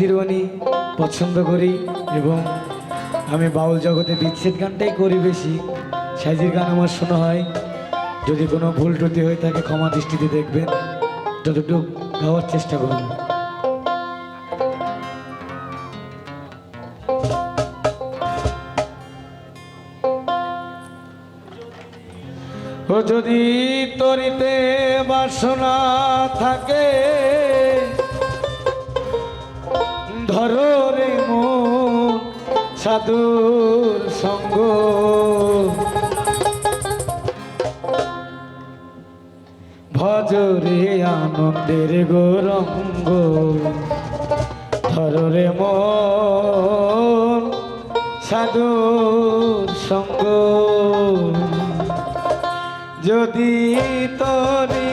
সাইজির পছন্দ করি এবং আমি বাউল জগতে বিচ্ছেদ গানটাই করি বেশি। সাইজির গান আমার শোনা হয়। যদি কোনো ভুল ত্রুটি হয়ে থাকে ক্ষমা দৃষ্টিতে দেখবেন। যতটুকু গাওয়ার চেষ্টা করুন। ও যদি তরিতে বাসনা থাকে ধরো রে মন সাধুর সঙ্গ। ভজরে আনন্দের গৌরঙ্গ। ধরো রে মন সাধুর সঙ্গ। যদি তরিতে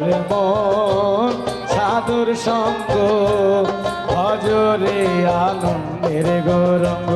হররে মন সাধুর সঙ্গ হজরে আনন্দের গৌরঙ্গ।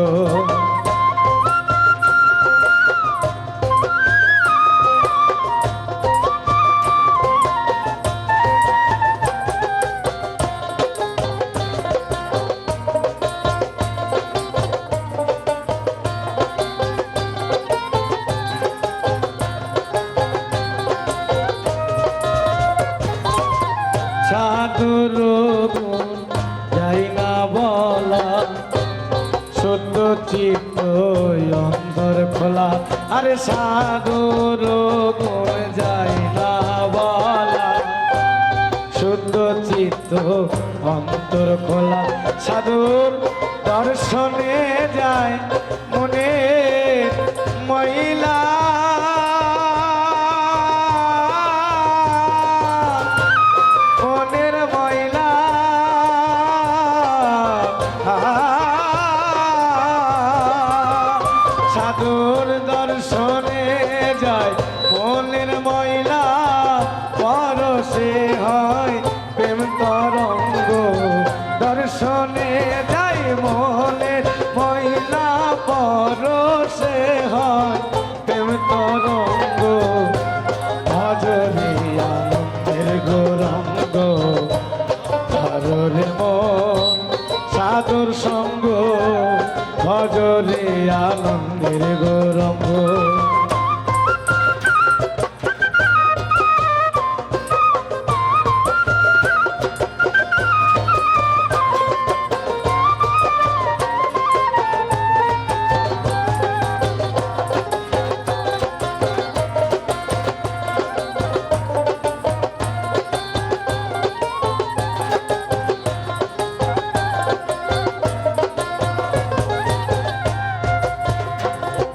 অন্তর খোলা। আরে গুণ যাই বলা। শুদ্ধ চিত্ত অন্তর খোলা। সাধুর দর্শনে যায় মনে মহিলা সাধুর দর্শনে যায়। মনের ময়লা পরশে হয় প্রেম তরঙ্গ দর্শনে।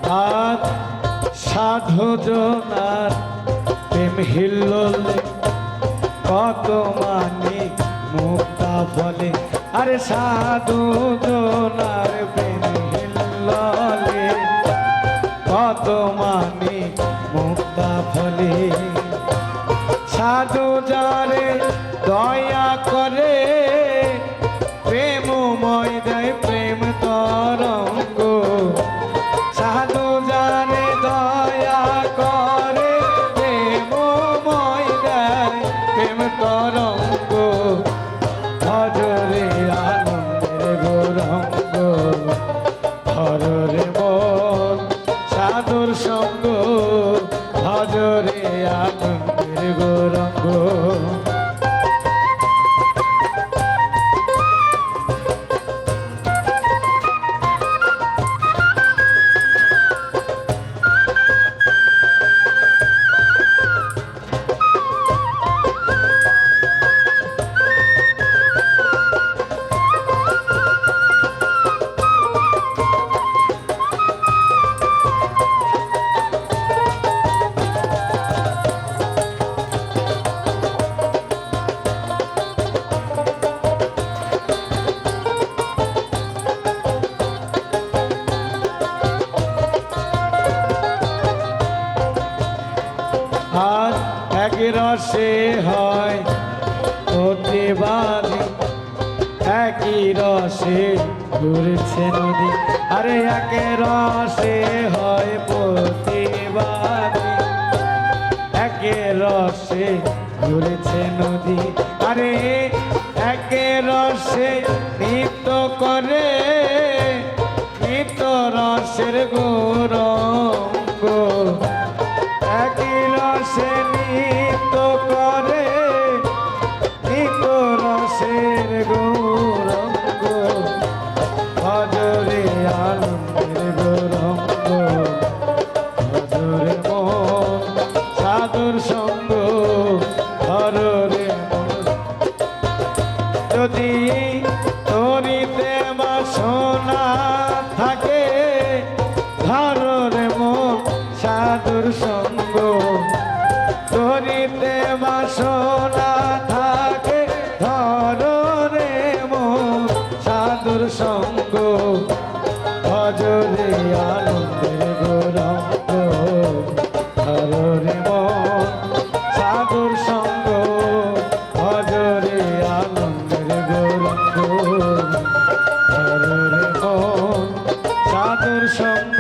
আর সাধু জনার প্রেম হিল্লোলে কত মানি মুক্তা বলে। আরে সাধু জনার প্রেম হিল্লোলে কত মানি মুক্তা ফলে সাধু যারে দয়া করে, প্রেমময় দেয় গৌরঙ্গ রসে হয় প্রতিবাদী একই রসে ঘুরছে নদী। আরে একে রসে হয় প্রতিবাদী একে রসে ঘুরেছে নদী। আরে একে রসে নৃত্য করে, নৃত্য রসের গৌরঙ্গ রসের গৌরঙ্গ ভজরে আনন্দের গৌরঙ্গ ভজরে মন, সাধুর সঙ্গ মন। যদি তরিতে বাসনা থাকে ধররে মন, সাধুর সঙ্গ, তরিতে সঙ্গ